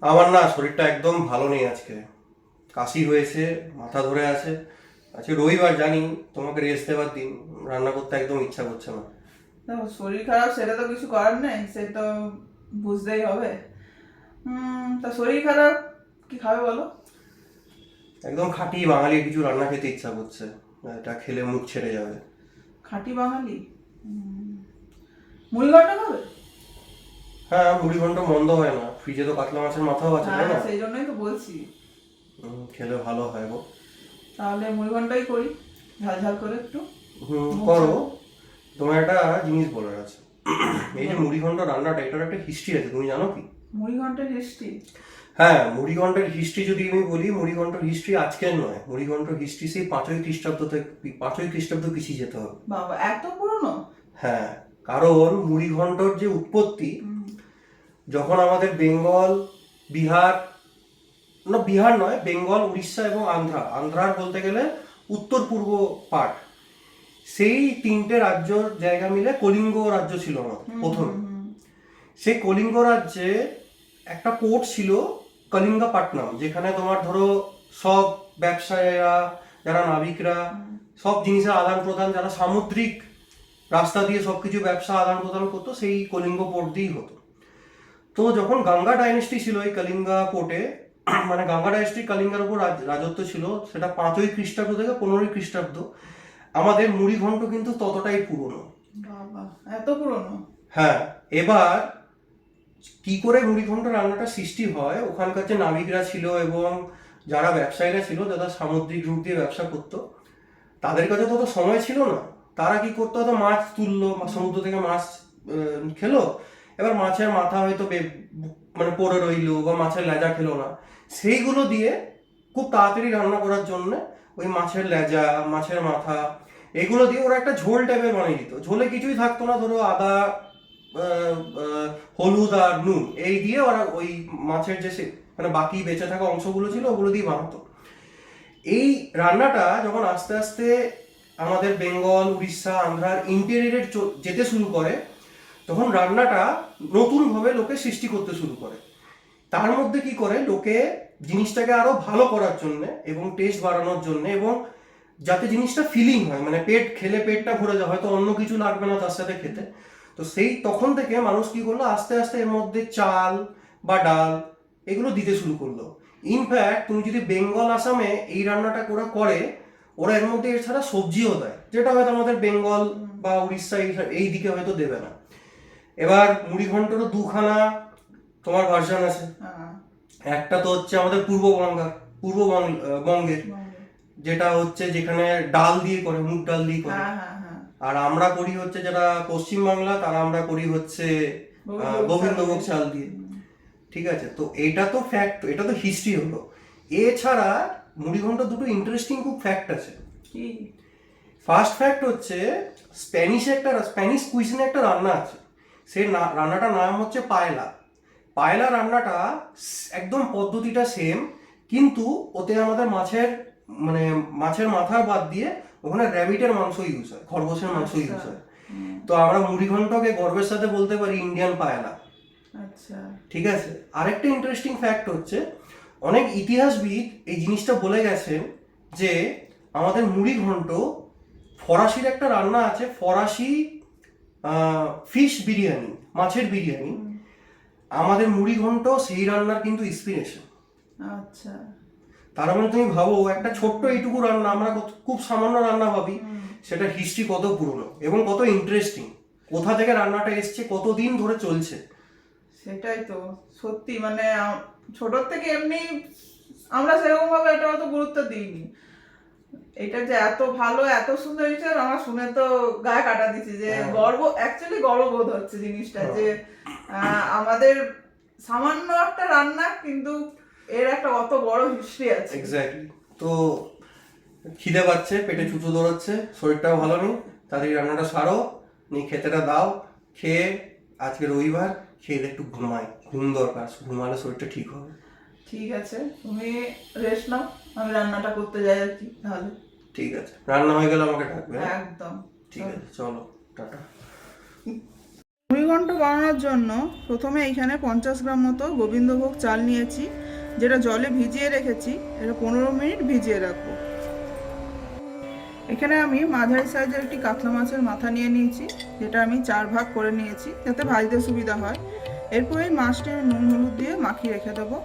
আমার না শরীরটা একদম ভালো নেই আজকে। কাশি হয়েছে মাথা ধরে আছে। আজকে রবিবার জানি তোমাকে রেস্ট দেওয়ার দিন। রান্না করতে একদম ইচ্ছা করছে না। শরীর খারাপ সেটা তো কিছু করার নেই সে তো বুঝতেই হবে। তা শরীর খারাপ কি খাবে বলো? একদম খাঁটি বাঙালি কিছু রান্না খেতে ইচ্ছা করছে। এটা খেলে মুখ ছেড়ে যাবে। খাঁটি বাঙালি? মুড়ি ঘণ্টা খাবে? হ্যাঁ মুড়ি ঘন্ট মন্দ হয় না। ফ্রিজে তো কাতলা মাছের মাথাও আছে তাই না? হ্যাঁ সেই জন্যই তো বলছি। খেলে ভালো হয় গো। তাহলে মুড়ি ঘন্টাই করি ঝাল ঝাল করে একটু। হুম, করো। তোমার একটা জিনিস বলার আছে। এই যে মুড়ি ঘন্ট রান্নাটা এটার একটা হিস্ট্রি আছে তুমি জানো কি? মুড়ি ঘণ্টার হিস্ট্রি হ্যাঁ মুড়িঘণ্টের হিস্ট্রি যদি আমি বলি মুড়িঘণ্টের হিস্ট্রি আজকের নয়। মুড়িঘণ্টের হিস্ট্রি সেই পাঁচই খ্রিস্টাব্দ থেকে পাঁচই খ্রিস্টাব্দ পিছিয়ে যেতে হবে। বাবা এত পুরনো? হ্যাঁ কারণ মুড়িঘণ্টর যে উৎপত্তি যখন আমাদের বেঙ্গল বিহার না বিহার নয় বেঙ্গল উড়িষ্যা এবং আন্ধ্রা আন্ধ্রার বলতে গেলে উত্তর পূর্ব পার্ট সেই তিনটে রাজ্য জায়গা মিলে কলিঙ্গ রাজ্য ছিল আমাদের প্রথম। সেই কলিঙ্গ রাজ্যে একটা পোর্ট ছিল কলিঙ্গাপাটনাম যেখানে তোমার ধরো সব ব্যবসায়ীরা যারা নাবিকরা সব জিনিসের আদান প্রদান যারা সামুদ্রিক রাস্তা দিয়ে সবকিছু ব্যবসা আদান প্রদান করতো সেই কলিঙ্গ পোর্ট দিয়েই হতো। তো যখন গঙ্গা ডাইনেস্টি ছিল এই কলিঙ্গা পোর্টে মানে গঙ্গা ডাইনেস্টি কলিঙ্গার উপর রাজত্ব ছিল সেটা পাঁচই খ্রিস্টাব্দ থেকে পনেরোই খ্রিস্টাব্দ আমাদের মুড়িঘণ্ট কিন্তু ততটাই পুরনো। এত পুরনো? হ্যাঁ এবার কি করে মুড়িঘণ্ট রান্নাটা সৃষ্টি হয় ওখানকার যে নাবিকরা ছিল এবং যারা ব্যবসায়ীরা ছিল যারা সামুদ্রিক রূপ দিয়ে ব্যবসা করতো তাদের কাছে তো অত সময় ছিল না। তারা কি করতো? হয়তো মাছ তুললো সমুদ্র থেকে মাছ খেলো এবার মাছের মাথা হয়তো মানে পড়ে রইল বা মাছের লেজা খেলো না। সেইগুলো দিয়ে খুব তাড়াতাড়ি রান্না করার জন্য ওই মাছের লেজা, মাছের মাথা, এগুলো দিয়ে ওরা একটা ঝোল টাইপের বানিয়ে দিত। ঝোলে কিছুই থাকতো না, ধরো আদা হলুদ আর নুন, এই দিয়ে ওরা ওই মাছের যে মানে বাকি বেঁচে থাকা অংশগুলো ছিল ওগুলো দিয়ে বানাতো। এই রান্নাটা যখন আস্তে আস্তে আমাদের বেঙ্গল, উড়িষ্যা, আন্ধ্রার ইন্টেরিয়রে যেতে শুরু করে তখন রান্নাটা নতুনভাবে লোকে সৃষ্টি করতে শুরু করে। তার মধ্যে কি করে? লোকে জিনিসটাকে আরও ভালো করার জন্য এবং টেস্ট বাড়ানোর জন্য এবং যাতে জিনিসটা ফিলিং হয় মানে পেট খেলে পেটটা ভরে যায়, হয়তো অন্য কিছু লাগবে না তার সাথে খেতে। তো সেই তখন থেকে মানুষ কি করল? আস্তে আস্তে এর মধ্যে চাল বা ডাল এগুলো দিতে শুরু করল। ইনফ্যাক্ট তুমি যদি বেঙ্গল আসামে এই রান্নাটা ওরা করে, ওরা এর মধ্যে এছাড়া সবজিও দেয়, যেটা হয়তো আমাদের বেঙ্গল বা উড়িষ্যা এই দিকে হয়তো দেবে না। এবার মুড়ি ঘন্টরও দুখানা তোমার ভার্সন আছে। হ্যাঁ। একটা তো হচ্ছে আমাদের পূর্ব বং- আহ, বঙ্গের যেটা হচ্ছে যেখানে ডাল দিয়ে করে মুগ ডাল দিয়ে করে। হ্যাঁ হ্যাঁ আর আমরা করি হচ্ছে যারা পশ্চিম বাংলা তারা আমরা করি হচ্ছে গোবিন্দভোগ চাল দিয়ে। ঠিক আছে তো এটা তো ফ্যাক্ট এটা তো হিস্ট্রি হলো। এছাড়া মুড়িঘণ্ট দুটো ইন্টারেস্টিং খুব ফ্যাক্ট আছে। ফার্স্ট ফ্যাক্ট হচ্ছে স্প্যানিশে একটা স্প্যানিশ কুইজিনে একটা রান্না আছে। সেই রান্নাটার নাম হচ্ছে পায়লা। পায়লা রান্নাটা একদম পদ্ধতিটা সেম কিন্তু ওতে আমাদের মাছের মানে মাছের মাথার বাদ দিয়ে ওখানে র্যাবিটের মাংস ইউজ হয় খরগোশের মাংস ইউজ আচ্ছা। হয়। তো আমরা মুড়িঘণ্টকে গর্বের সাথে বলতে পারি ইন্ডিয়ান পায়লা। আচ্ছা। ঠিক আছে? আরেকটা ইন্টারেস্টিং ফ্যাক্ট হচ্ছে অনেক ইতিহাসবিদ এই জিনিসটা বলে গেছেন যে আমাদের মুড়ি ঘন্ট ফরাসির একটা রান্না আছে ফরাসি ফিশ বিরিয়ানি মাছের বিরিয়ানি। আমাদের মুড়ি ঘন্ট সেই রান্নার কিন্তু ইন্সপিরেশন আচ্ছা। তার মানে তুমি ভাবো একটা ছোট্ট এইটুকু রান্না আমরা কত- খুব সামান্য রান্না ভাবি সেটা হিস্ট্রি কত পুরনো এবং কত ইন্টারেস্টিং কোথা থেকে রান্নাটা এসছে কতদিন ধরে চলছে। সেটাই তো সত্যি মানে ছোটর থেকে এমনি আমরা সেরকম ভাবে এটা অত গুরুত্ব দিইনি। এটা যে এত ভালো এত সুন্দর হয়েছে আমার শুনে তো গায়ে কাটা দিচ্ছে যে হ্যাঁ। গর্ব অ্যাকচুয়ালি গর্ববোধ হচ্ছে জিনিসটা যে আমাদের সামান্য একটা রান্না কিন্তু এর একটা অত বড় হিস্ট্রি আছে। এক্স্যাক্টলি তো খিদে পাচ্ছে পেটে চুচু দৌড়াচ্ছে শরীরটাও ভালো নেই তাদের রান্নাটা সারো নিয়ে খেতেটা দাও খেয়ে আজকে রবিবার খেয়ে একটু ঘুমাই ঘুম দরকার ঘুমালে শরীরটা ঠিক হবে। ঠিক আছে তুমি রেস্ট নাও আমি রান্নাটা করতে যাই আর কি তাহলে। ঠিক আছে। রান্না হয়ে গেলে আমাকে ডাকবে হ্যাঁ? একদম। ঠিক আছে চলো। টাটা। মুড়িঘণ্ট বানানোর জন্য প্রথমে এইখানে পঞ্চাশ গ্রাম মতো গোবিন্দভোগ চাল নিয়েছি যেটা জলে ভিজিয়ে রেখেছি এটা পনেরো মিনিট ভিজিয়ে রাখব। এখানে আমি মাঝারি সাইজের একটি কাতলা মাছের মাথা নিয়ে নিয়েছি যেটা আমি চার ভাগ করে নিয়েছি যাতে ভাজতে সুবিধা হয়। এরপর এই মাছটি আমি নুন হলুদ দিয়ে মাখিয়ে রেখে দেবো।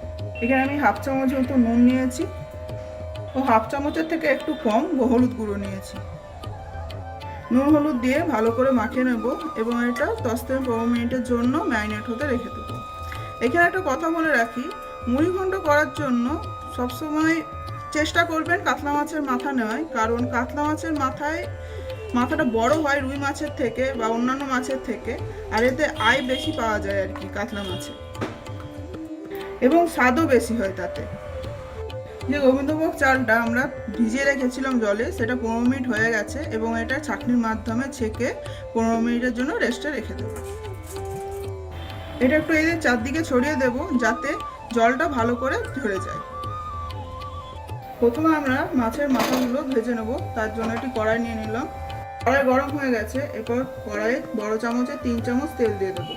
এখানে আমি হাফ চামচ মতো নুন নিয়েছি ও হাফ চামচের থেকে একটু কম হলুদ গুঁড়ো নিয়েছি। নুন হলুদ দিয়ে ভালো করে মাখিয়ে নেব এবং এটা দশ থেকে পনেরো মিনিটের জন্য ম্যারিনেট হতে রেখে দেবো। এখানে একটা কথা বলে রাখি, মুড়ি ঘন্ট করার জন্য সবসময় চেষ্টা করবেন কাতলা মাছের মাথা নেওয়ায় কারণ কাতলা মাছের মাথায় মাথাটা বড় হয় রুই মাছের থেকে বা অন্যান্য মাছের থেকে, আর এতে আয় বেশি পাওয়া যায় আর কি কাতলা মাছে। এবং স্বাদও বেশি হয় তাতে। যে গোবিন্দভোগ চালটা আমরা ভিজিয়ে রেখেছিলাম জলে, সেটা পনেরো মিনিট হয়ে গেছে এবং এটা ছাঁকনির মাধ্যমে ছেঁকে পনেরো মিনিটের জন্য রেস্টে রেখে দেবো। এটা একটু এদের চারদিকে ছড়িয়ে দেব যাতে জলটা ভালো করে ঝরে যায়। প্রথমে আমরা মাছের মাথাগুলো ভেজে নেব, তার জন্য একটি কড়াই নিয়ে নিলাম। কড়াই গরম হয়ে গেছে, এরপর কড়াইয়ে বড় চামচে তিন চামচ তেল দিয়ে দেবো।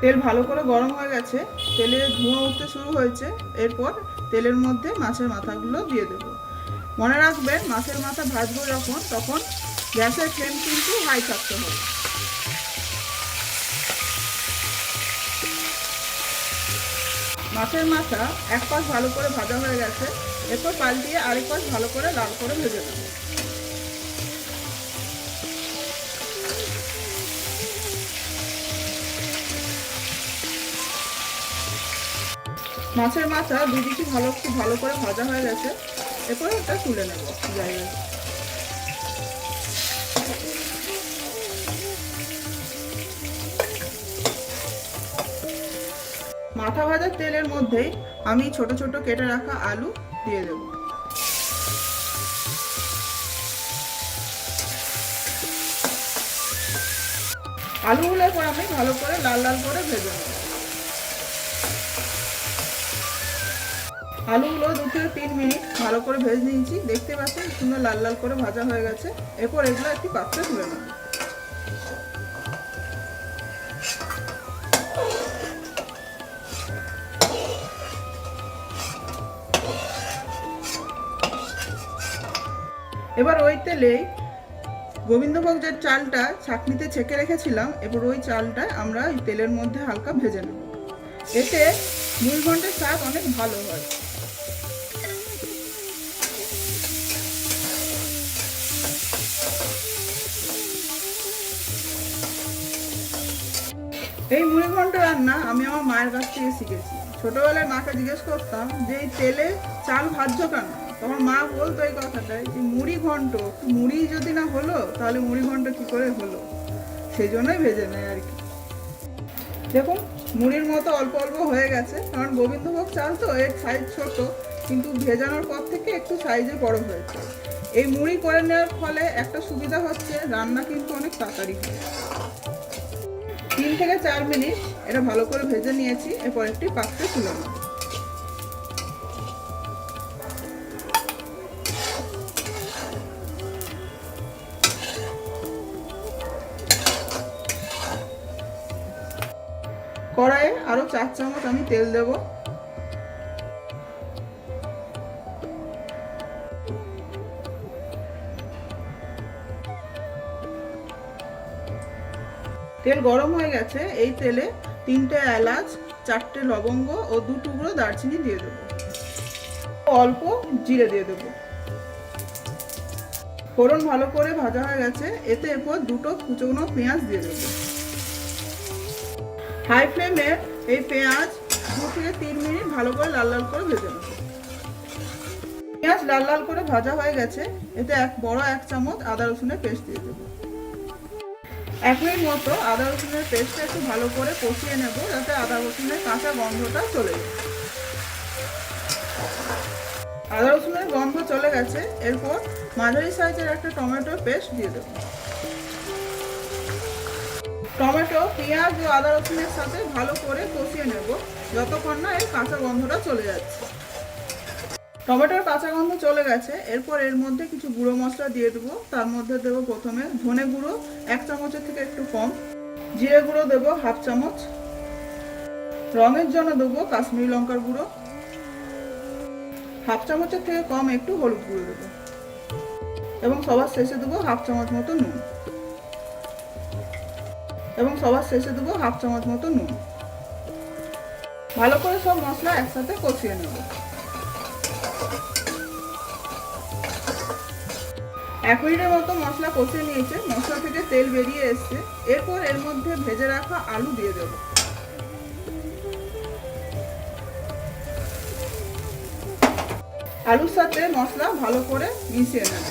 তেল ভালো করে গরম হয়ে গেছে তেলের ধোঁয়া উঠতে শুরু হয়েছে, এরপর তেলের মধ্যে মাছের মাথাগুলো দিয়ে দেব। মনে রাখবেন, মাছের মাথা ভাজবো যখন, তখন গ্যাসের ফ্লেম কিন্তু হাই থাকতে হবে। মাছের মাথা এক পাশ ভালো করে ভাজা হয়ে গেছে, এরপর পাল্টিয়ে আরেক পাশ ভালো করে লাল করে ভেজে নেব। মাছের মাথা দুদিকে ভালো, খুব ভালো করে ভাজা হয়ে গেছে। এরপরে এটা তুলে নেব জায়গায়। মাথা ভাজার তেলের মধ্যেই আমি ছোট ছোট কেটে রাখা আলু দিয়ে দেব। আলুগুলো এরপর আমি ভালো করে লাল লাল করে ভেজে নেব। আলুগুলো দু থেকে তিন মিনিট ভালো করে ভেজে নিয়েছি। দেখতে পাচ্ছেন, সুন্দর লাল লাল করে ভাজা হয়ে গেছে। এরপর এগুলো একটি পাত্রে তুলে নেব। এবার ওই তেলেই গোবিন্দভোগ যে চালটা ছাকনিতে ছেঁকে রেখেছিলাম। এবার ওই চালটা আমরা তেলের মধ্যে হালকা ভেজে নেব। এতে দুই ঘণ্টার স্বাদ অনেক ভালো হয়। এই মুড়ি ঘন্ট রান্না আমি আমার মায়ের কাছ থেকে শিখেছি। ছোটবেলায় মাকে জিজ্ঞেস করতাম যে, এই তেলে চাল ভাজছো কেন? তখন মা বলতো এই কথাটাই যে মুড়ি ঘন্ট মুড়ি যদি না হলো, তাহলে মুড়ি ঘন্ট কি করে হলো? সেই জন্যই ভেজে নেয় আর কি। দেখুন, মুড়ির মতো অল্প অল্প হয়ে গেছে। কারণ গোবিন্দভোগ চাল তো এর সাইজ ছোট, কিন্তু ভেজানোর পর থেকে একটু সাইজে বড় হয়েছে। এই মুড়ি করে নেওয়ার ফলে একটা সুবিধা হচ্ছে, রান্না কিন্তু অনেক তাড়াতাড়ি হয়। তিন থেকে চার মিনিট এটা ভালো করে ভেজে নিয়েছি, এরপর একটি পাত্রে তুলে নেব। কড়াইয়ে আরও চার চামচ আমি তেল দেব। তেল গরম হয়ে গেছে, এই তেলে তিনটে এলাচ, চারটে লবঙ্গ ও দু টুকরো দারচিনি দিয়ে দেবো। অল্প জিরে দিয়ে দেবো। ফোড়ন ভালো করে ভাজা হয়ে গেছে, এতে এরপর দুটো কুচোনো পেঁয়াজ দিয়ে দেবো। হাই ফ্লেমে এই পেঁয়াজ দু থেকে তিন মিনিট ভালো করে লাল লাল করে ভেজে নেব। পেঁয়াজ লাল লাল করে ভাজা হয়ে গেছে, এতে এক বড় এক চামচ আদা রসুনের পেস্ট দিয়ে দেবো। এক মিনিট মতো আদা রসুনের পেস্টটা একটু ভালো করে কষিয়ে নেব যাতে আদা রসুনের কাঁচা গন্ধটা চলে যায়। আদা রসুনের গন্ধ চলে গেছে, এরপর মাঝারি সাইজের একটা টমেটো পেস্ট দিয়ে দেবো। টমেটো, পেঁয়াজ ও আদা রসুনের সাথে ভালো করে কষিয়ে নেব, যতক্ষণ না এর কাঁচা গন্ধটা চলে যাচ্ছে। টমেটোর কাঁচা গন্ধ চলে গেছে। এরপর এর মধ্যে কিছু গুঁড়ো মশলা দিয়ে দেবো। তার মধ্যে দেবো প্রথমে ধনে গুঁড়ো, এক চামচের থেকে একটু কম। জিরে গুঁড়ো দেবো হাফ চামচ। রঙের জন্য দেবো কাশ্মীরি লঙ্কার গুঁড়ো। হাফ চামচের থেকে কম একটু হলুদ গুঁড়ো দেবো। এবং সবার শেষে দেবো হাফ চামচ মতো নুন। এবং সবার শেষে দেবো হাফ চামচ মতো নুন। ভালো করে সব মশলা একসাথে কষিয়ে নেব। এক মিনিটের মতো মশলা কষিয়ে নিয়েছে, মশলা থেকে তেল বেরিয়ে এসছে। এরপর এর মধ্যে ভেজে রাখা আলু দিয়ে দেবো। আলুর সাথে মশলা ভালো করে মিশিয়ে নেব।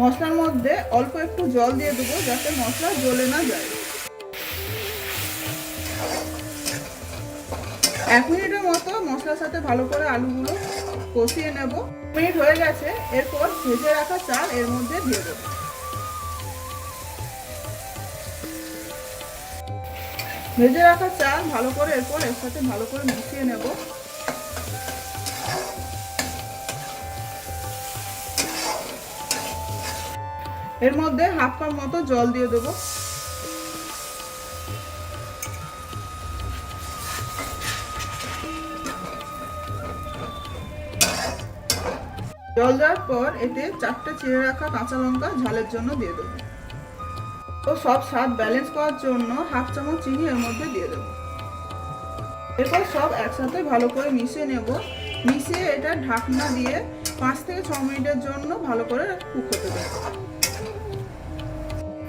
মশলার মধ্যে অল্প একটু জল দিয়ে দেবো যাতে মশলা জ্বলে না যায়। এক মিনিটের মতো মশলার সাথে ভালো করে আলুগুলো কষিয়ে নেব। মিনিট হয়ে গেছে, এরপর ভেজে রাখা চাল এর মধ্যে দিয়ে দেবো। ভেজে রাখা চাল ভালো করে এরপর এর সাথে ভালো করে মিশিয়ে নেব। এর মধ্যে হাফ কাপ মতো জল দিয়ে দেবো। জল দেওয়ার পর এতে চারটে চিড়ে রাখা কাঁচা লঙ্কা ঝালের জন্য দিয়ে দেবো। ও সব স্বাদ ব্যালেন্স করার জন্য হাফ চামচ চিনি এর মধ্যে দিয়ে দেবো। এরপর সব একসাথে ভালো করে মিশিয়ে নেব। মিশিয়ে এটা ঢাকনা দিয়ে পাঁচ থেকে ছ মিনিটের জন্য ভালো করে কুক হতে দেবো।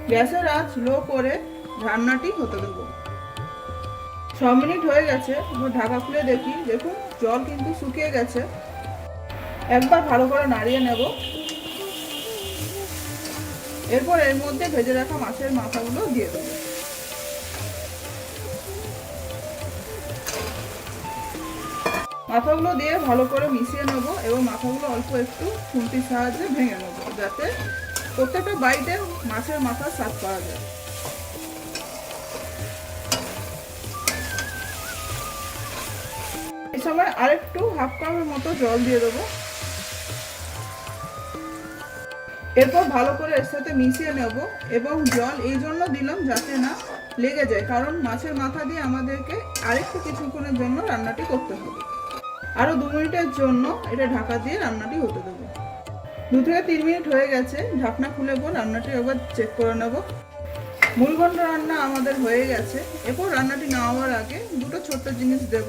গ্যাসের আঁচ লো করে রান্নাটি হতে দেবো। ছ মিনিট হয়ে গেছে ঢাকা খুলে দেখি। দেখুন, জল কিন্তু শুকিয়ে গেছে। একবার ভালো করে নাড়িয়ে নেব। এরপর এর মধ্যে ভেজে রাখা মাছের মাথাগুলো দিয়ে দেবো। মাথাগুলো দিয়ে ভালো করে মিশিয়ে নেব এবং মাথাগুলো অল্প একটু খুন্তির সাহায্যে ভেঙে নেব যাতে প্রত্যেকটা বাইটে মাছের মাথার স্বাদ পাওয়া যায়। এই সময় আরেকটু হাফ কাপের মতো জল দিয়ে দেবো। এরপর ভালো করে এর সাথে মিশিয়ে নেব এবং জল এই জন্য দিলাম যাতে না লেগে যায়, কারণ মাছের মাথা দিয়ে আমাদেরকে আরেকটু কিছুক্ষণের জন্য রান্নাটি করতে হবে। আরও দু মিনিটের জন্য এটা ঢাকা দিয়ে রান্নাটি হতে দেবো। দু থেকে তিন মিনিট হয়ে গেছে, ঢাকনা খুলে পর রান্নাটি একবার চেক করে নেব। মূলঘণ্ট রান্না আমাদের হয়ে গেছে। এরপর রান্নাটি নামাবার আগে দুটো ছোট্ট জিনিস দেব।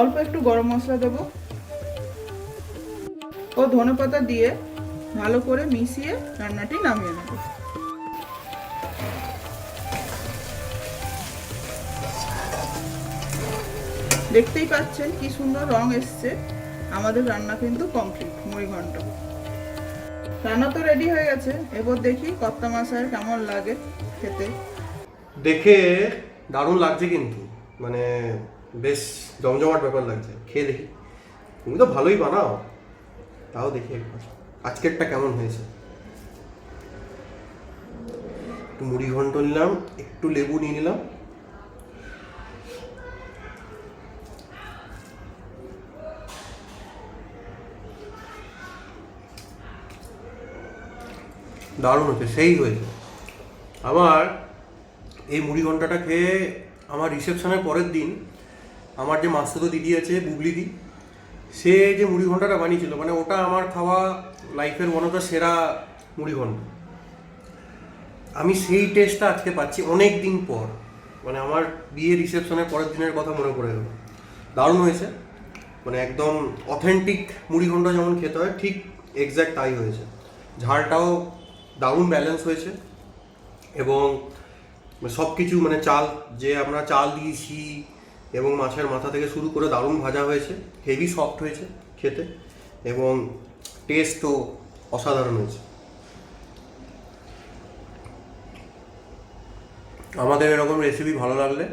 অল্প একটু গরম মশলা দেবো। ও ধনেপাতা দিয়ে ভালো করে মিশিয়ে রান্নাটি নামিয়ে নেব। দেখতেই পাচ্ছেন কি সুন্দর রং এসছে। আমাদের রান্না কিন্তু কমপ্লিট মুড়ি ঘন্ট। রান্না তো রেডি হয়ে গেছে। এবার দেখি কত্তা মাছের কেমন লাগে খেতে। দেখে দারুণ লাগছে কিন্তু। মানে বেশ জমজমাট ব্যাপার লাগছে। খেয়ে দেখি। তুমি তো ভালোই বানাও। তাও দেখি একবার। আজকেরটা কেমন হয়েছে? একটু মুড়ি ঘন্ট নিলাম, একটু লেবু নিয়ে নিলাম। দারুণ হচ্ছে সেই হয়েছে। আমার এই মুড়ি ঘন্টাটা খেয়ে আমার রিসেপশনের পরের দিন আমার যে মাস্তুতো দিদি আছে, বুবলি দি সে যে মুড়ি ঘন্টাটা বানিয়েছিল মানে ওটা আমার খাওয়া লাইফের ওয়ান অফ দ্য সেরা মুড়ি আমি সেই টেস্টটা আজকে পাচ্ছি অনেক দিন পর। মানে আমার বিয়ে রিসেপশনের পরের দিনের কথা মনে পড়ে গেল। দারুণ হয়েছে। মানে একদম অথেন্টিক মুড়ি যেমন খেতে হয়, ঠিক এক্স্যাক্ট তাই হয়েছে। ঝালটাও দারুণ ব্যালেন্স হয়েছে এবং সব কিছু মানে চাল, যে আমরা চাল দিয়েছি এবং মাছের মাথা থেকে শুরু করে দারুণ ভাজা হয়েছে হেভি সফট হয়েছে খেতে এবং টেস্টও অসাধারণ হয়েছে। আমাদের এরকম রেসিপি ভালো লাগলে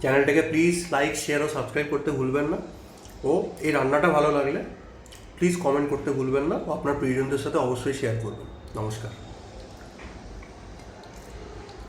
চ্যানেলটাকে প্লিজ লাইক শেয়ার ও সাবস্ক্রাইব করতে ভুলবেন না ও এই রান্নাটা ভালো লাগলে প্লিজ কমেন্ট করতে ভুলবেন না ও আপনার প্রিয়জনদের সাথে অবশ্যই শেয়ার করবেন। নমস্কার।